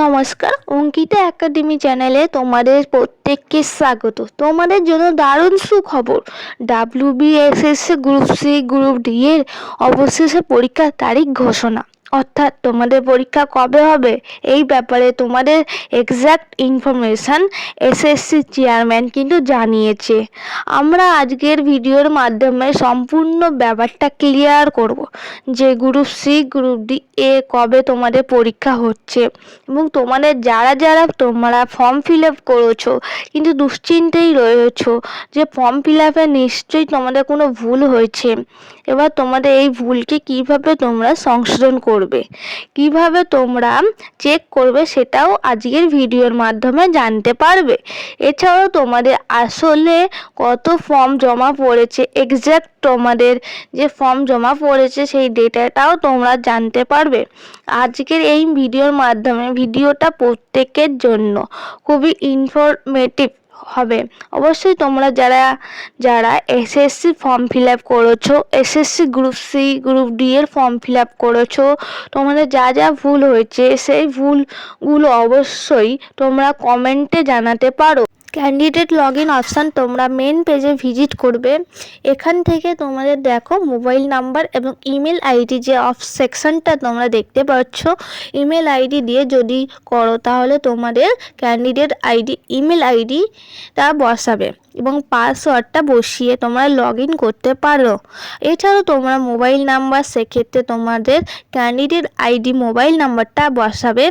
নমস্কার, অঙ্কিতা একাডেমি চ্যানেলে তোমাদের প্রত্যেককে স্বাগত। তোমাদের জন্য দারুণ সুখবর। W BSS group C group D এর অবশেষে পরীক্ষার তারিখ ঘোষণা। অর্থাৎ তোমাদের পরীক্ষা কবে হবে? এই ব্যাপারে তোমাদের এক্স্যাক্ট ইনফরমেশান এসএসসি চেয়ারম্যান কিন্তু জানিয়েছে। আমরা আজকের ভিডিওর মাধ্যমে সম্পূর্ণ ব্যাপারটা ক্লিয়ার করব যে গ্রুপ সি গ্রুপ ডি এ কবে তোমাদের পরীক্ষা হচ্ছে এবং তোমাদের যারা যারা তোমরা ফর্ম ফিল আপ করেছ কিন্তু দুশ্চিন্তেই রয়েছো যে ফর্ম ফিল আপে নিশ্চয়ই তোমাদের কোনো ভুল হয়েছে। এবার তোমাদের এই ভুলকে কীভাবে তোমরা সংশোধন করবে? কীভাবে তোমরা চেক করবে সেটাও আজকের ভিডিওর মাধ্যমে জানতে পারবে। এছাড়াও তোমাদের আসলে কত ফর্ম জমা পড়েছে এক্স্যাক্ট তোমাদের যে ফর্ম জমা পড়েছে সেই ডেটাটাও তোমরা জানতে পারবে। আজকের এই ভিডিওর মাধ্যমে, ভিডিওটা প্রত্যেকের জন্য খুবই ইনফরমেটিভ হবে। অবশ্যই তোমরা যারা যারা এসএসসি ফর্ম ফিল আপ করেছ SSC group C group D এর ফর্ম ফিল আপ করেছ, তোমাদের যা যা ভুল হয়েছে, সেই ভুলগুলো অবশ্যই তোমরা কমেন্টে জানাতে পারো। ক্যান্ডিডেট লগ ইন অপশান তোমরা মেন পেজে ভিজিট করবে। এখান থেকে তোমাদের দেখো মোবাইল নাম্বার এবং ইমেল আইডি যে অফ সেকশনটা তোমরা দেখতে পাচ্ছ। ইমেল আইডি দিয়ে যদি করো তাহলে তোমাদের ক্যান্ডিডেট আইডি ইমেল আইডিটা বসাবে। এবং পাসওয়ার্ডটা বসিয়ে তোমরা লগ ইন করতে পারো। এছাড়াও তোমরা মোবাইল নাম্বার সেক্ষেত্রে তোমাদের ক্যান্ডিডেট আইডি মোবাইল নাম্বারটা বসাবে।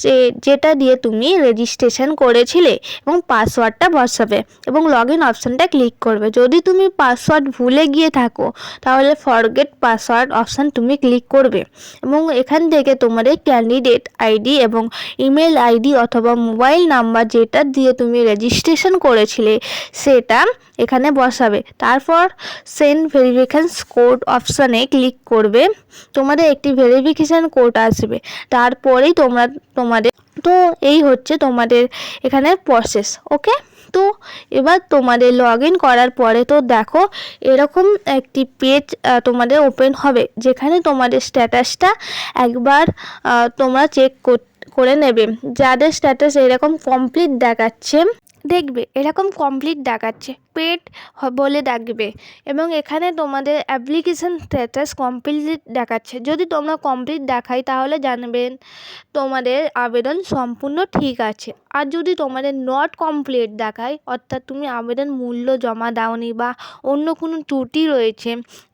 সে, যেটা দিয়ে তুমি রেজিস্ট্রেশন করেছিলে এবং পাসওয়ার্ডটা বসাবে এবং লগ ইন অপশানটা ক্লিক করবে। যদি তুমি পাসওয়ার্ড ভুলে গিয়ে থাকো, তাহলে ফরগেট পাসওয়ার্ড অপশান তুমি ক্লিক করবে এবং এখান থেকে তোমাদের ক্যান্ডিডেট আইডি এবং ইমেল আইডি অথবা মোবাইল নাম্বার যেটা দিয়ে তুমি রেজিস্ট্রেশন করেছিলে সেটা এখানে বসাবে। তারপর সেন্ড ভেরিফিকেশন কোড অপশানে ক্লিক করবে। তোমাদের একটি ভেরিফিকেশান কোড আসবে। তারপরেই তোমরা, তোমাদের, তো এই হচ্ছে তোমাদের এখানে প্রসেস ওকে তো এবার তোমাদের লগ করার পরে তো দেখো, এরকম একটি পেজ তোমাদের ওপেন হবে, যেখানে তোমাদের স্ট্যাটাসটা একবার তোমরা চেক করে নেবে। যাদের স্ট্যাটাস এরকম কমপ্লিট দেখাচ্ছে দেখবে, এরকম কমপ্লিট দেখাচ্ছে পেড বলে ডাকবে এবং এখানে তোমাদের অ্যাপ্লিকেশান স্ট্যাটাস কমপ্লিট দেখাচ্ছে। যদি তোমরা কমপ্লিট দেখায় তাহলে জানবেন তোমাদের আবেদন সম্পূর্ণ ঠিক আছে। আর যদি তোমাদের নট কমপ্লিট দেখায় অর্থাৎ তুমি আবেদন মূল্য জমা দাওনি বা অন্য কোনো ত্রুটি রয়েছে,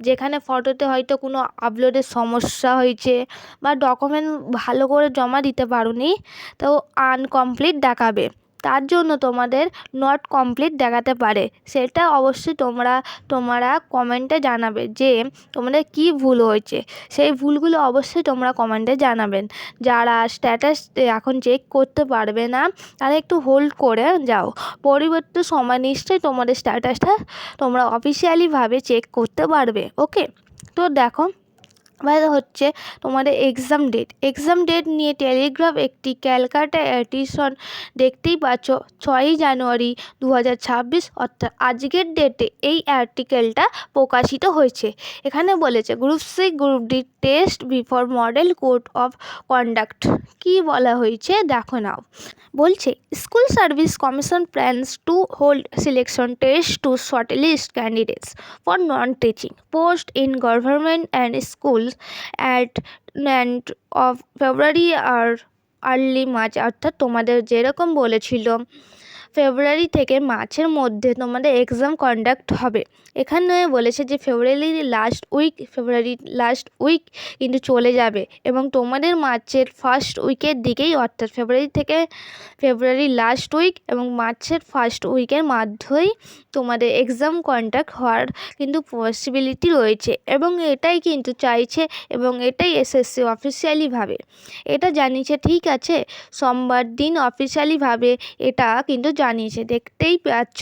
যেখানে ফটোতে হয়তো কোনো আপলোডের সমস্যা হয়েছে বা ডকুমেন্ট ভালো করে জমা দিতে পারোনি, তো আনকমপ্লিট দেখাবে। তার জন্য তোমাদের নট কমপ্লিট দেখাতে পারে। সেটা অবশ্যই তোমরা তোমরা কমেন্টে জানাবে যে তোমাদের কী ভুল হয়েছে। সেই ভুলগুলো অবশ্যই তোমরা কমেন্টে জানাবেন। যারা স্ট্যাটাস এখন চেক করতে পারবে না, তারা একটু হোল্ড করে যাও। পরিবর্তে সময় নিশ্চয়ই তোমাদের স্ট্যাটাসটা তোমরা অফিসিয়ালিভাবে চেক করতে পারবে ওকে তো দেখো এবার হচ্ছে তোমাদের এক্সাম ডেট এক্সাম ডেট নিয়ে টেলিগ্রাফ একটি ক্যালকাটা এডিশন দেখতেই পাচ্ছ, ছয়ই জানুয়ারি দু হাজার ছাব্বিশ, অর্থাৎ আজকের ডেটে এই আর্টিকেলটা প্রকাশিত হয়েছে। এখানে বলেছে group C group D test before model code of conduct কী বলা হয়েছে? দেখো নাও। বলছে school service commission plans to hold selection test to shortlist candidates for non teaching post in government and school at end of February or early March অর্থাৎ তোমাদের যেরকম বলেছিল। ফেব্রুয়ারি থেকে মার্চের মধ্যে তোমাদের এক্সাম কন্ডাক্ট হবে। এখানে বলেছে যে ফেব্রুয়ারির লাস্ট উইক ফেব্রুয়ারির লাস্ট উইক কিন্তু চলে যাবে এবং তোমাদের মার্চের ফার্স্ট উইকের দিকেই অর্থাৎ ফেব্রুয়ারি থেকে ফেব্রুয়ারির লাস্ট উইক এবং মার্চের ফার্স্ট উইকের মাধ্যমেই তোমাদের এক্সাম কন্ডাক্ট হওয়ার কিন্তু পসিবিলিটি রয়েছে এবং এটাই কিন্তু চাইছে এবং এটাই এসএসসি অফিসিয়ালিভাবে এটা জানিয়েছে, ঠিক আছে, সোমবার দিন অফিসিয়ালিভাবে এটা কিন্তু জানিয়েছে, দেখতেই পাচ্ছ,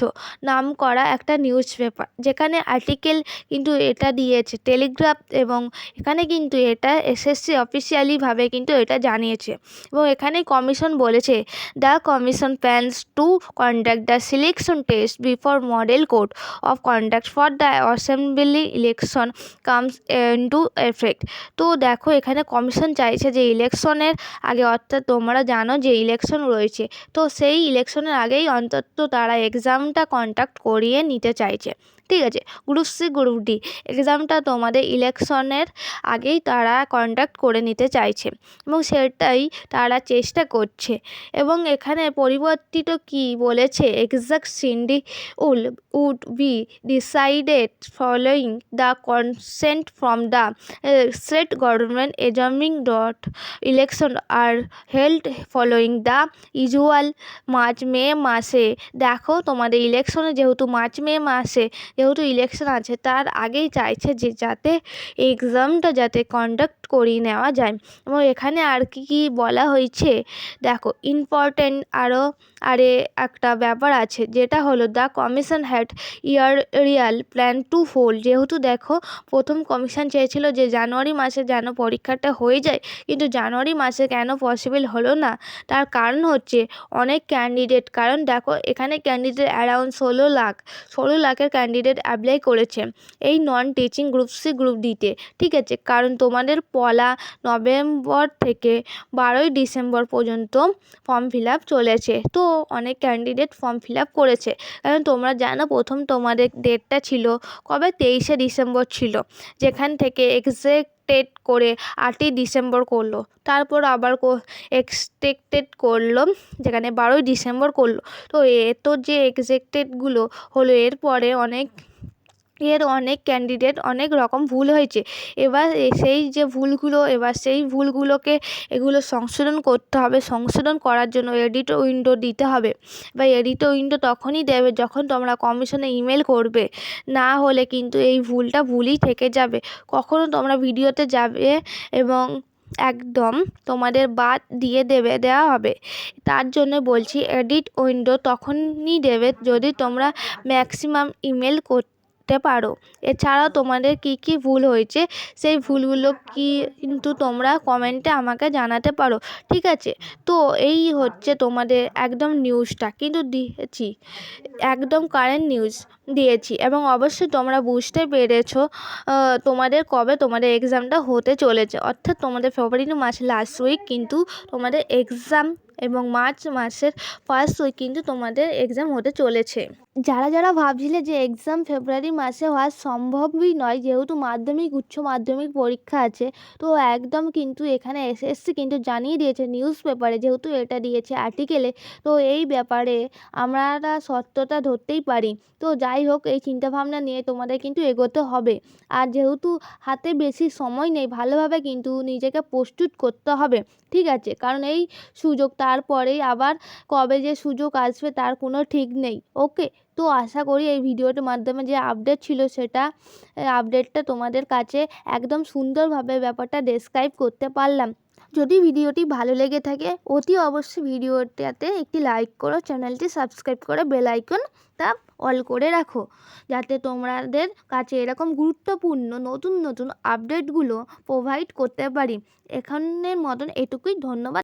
নাম করা একটা নিউজ পেপার যেখানে আর্টিকেল কিন্তু এটা দিয়েছে টেলিগ্রাফ এবং এখানে কিন্তু এটা এসএসসি অফিসিয়ালিভাবে কিন্তু এটা জানিয়েছে এবং এখানে কমিশন বলেছে the commission plans to conduct the selection test before model code of conduct for the assembly election comes into effect তো দেখো, এখানে কমিশন চাইছে যে ইলেকশনের আগে, অর্থাৎ তোমরা জানো যে ইলেকশন রয়েছে, তো সেই ইলেকশনের আগেই অন্তত তারা এক্সামটা কন্ডাক্ট করিয়ে নিতে চাইছে। ঠিক আছে? গ্রুপ সি গ্রুপ ডি এক্সামটা তোমাদের ইলেকশনের আগেই তারা কন্ডাক্ট করে নিতে চাইছে এবং সেটাই তারা চেষ্টা করছে। এবং এখানে পরিবর্তিত কী বলেছে? Exact schedule would be decided following the consent from the state government এজামিং dot election are held following the usual March May মাসে দেখো, তোমাদের ইলেকশনে যেহেতু মার্চ মে মাসে যেহেতু ইলেকশন আছে, তার আগেই চাইছে যে যাতে এক্সামটা যাতে কন্ডাক্ট করিয়ে নেওয়া যায়। এবং এখানে আর কী কী বলা হয়েছে? দেখো ইম্পর্ট্যান্ট আরও আরে একটা ব্যাপার আছে, যেটা হলো the commission had earlier plan to hold যেহেতু দেখো, প্রথম কমিশন চেয়েছিল যে জানুয়ারি মাসে যেন পরীক্ষাটা হয়ে যায়, কিন্তু জানুয়ারি মাসে কেন পসিবল হলো না? তার কারণ হচ্ছে, অনেক ক্যান্ডিডেট কারণ দেখো, এখানে ক্যান্ডিডেট অ্যারাউন্ড ষোলো লাখ, ষোলো লাখের ক্যান্ডিডেট অ্যাপ্লাই করেছে। এই non teaching group C group ডিতে ঠিক আছে? কারণ তোমাদের পলা নভেম্বর থেকে বারোই ডিসেম্বর পর্যন্ত ফর্ম ফিল আপ চলেছে। তো অনেক ক্যান্ডিডেট ফর্ম ফিল আপ করেছে। কারণ তোমরা জানো, প্রথম তোমাদের ডেটটা ছিল কবে? তেইশে ডিসেম্বর ছিল। যেখান থেকে এক্সেক্টেড করে আটই ডিসেম্বর করল। তারপর আবার এক্সটেক্টেড করল, যেখানে বারোই ডিসেম্বর করল। তো এ, তো যে এক্সেক্টেডগুলো হলো, এরপরে অনেক এর অনেক ক্যান্ডিডেট অনেক রকম ভুল হয়েছে। এবার সেই যে ভুলগুলো, এবার সেই ভুলগুলোকে এগুলো সংশোধন করতে হবে। সংশোধন করার জন্য এডিট উইন্ডো দিতে হবে। বা এডিট উইন্ডো তখনই দেবে যখন তোমরা কমিশনে ইমেল করবে। না হলে কিন্তু এই ভুলটা ভুলই থেকে যাবে। কখনও তোমরা ভিডিওতে যাবে এবং একদম তোমাদের বাদ দিয়ে দেবে, দেওয়া হবে। তার জন্য বলছি এডিট উইন্ডো তখনই দেবে যদি তোমরা ম্যাক্সিমাম ইমেল করতে পারো। এছাড়াও তোমাদের কী কী ভুল হয়েছে, সেই ভুলগুলো কি কিন্তু তোমরা কমেন্টে আমাকে জানাতে পারো, ঠিক আছে? তো এই হচ্ছে তোমাদের একদম নিউজটা কিন্তু দিয়েছি, একদম কারেন্ট নিউজ দিয়েছি এবং অবশ্যই তোমরা বুঝতে পেরেছ তোমাদের কবে তোমাদের এক্সামটা হতে চলেছে। অর্থাৎ তোমাদের ফেব্রুয়ারি মাস লাস্ট উইক কিন্তু তোমাদের এক্সাম এবং মার্চ মাসের ফার্স্ট উইক কিন্তু তোমাদের এক্সাম হতে চলেছে। যারা যারা ভাবছিলে যে এক্সাম ফেব্রুয়ারি মাসে হওয়া সম্ভবই নয়, যেহেতু মাধ্যমিক, উচ্চ মাধ্যমিক পরীক্ষা আছে, তো একদম কিন্তু এখানে এসএসসি কিন্তু জানিয়ে দিয়েছে নিউজ পেপারে যেহেতু এটা দিয়েছে আর্টিকেলে তো এই ব্যাপারে আমরা সত্যতা ধরতেই পারি। তো যাই হোক, এই চিন্তাভাবনা নিয়ে তোমাদের কিন্তু এগোতে হবে। আর যেহেতু হাতে বেশি সময় নেই, ভালোভাবে কিন্তু নিজেকে প্রস্তুত করতে হবে, ঠিক আছে? কারণ এই সুযোগ তারপরেই আবার কবে যে সুযোগ আসবে তার কোনো ঠিক নেই। ওকে? তো আশা করি এই ভিডিওটির মাধ্যমে যে আপডেট ছিল সেটা আপডেটটা তোমাদের কাছে একদম সুন্দরভাবে ব্যাপারটা ডেসক্রাইব করতে পারলাম। যদি ভিডিওটি ভালো লেগে থাকে, অতি অবশ্যই ভিডিওটাতে একটি লাইক করো চ্যানেলটি সাবস্ক্রাইব করে বেল আইকনটা অল করে রাখো। যাতে তোমাদের কাছে এরকম গুরুত্বপূর্ণ নতুন নতুন আপডেটগুলো প্রোভাইড করতে পারি। এখানের মতন এটুকুই, ধন্যবাদ।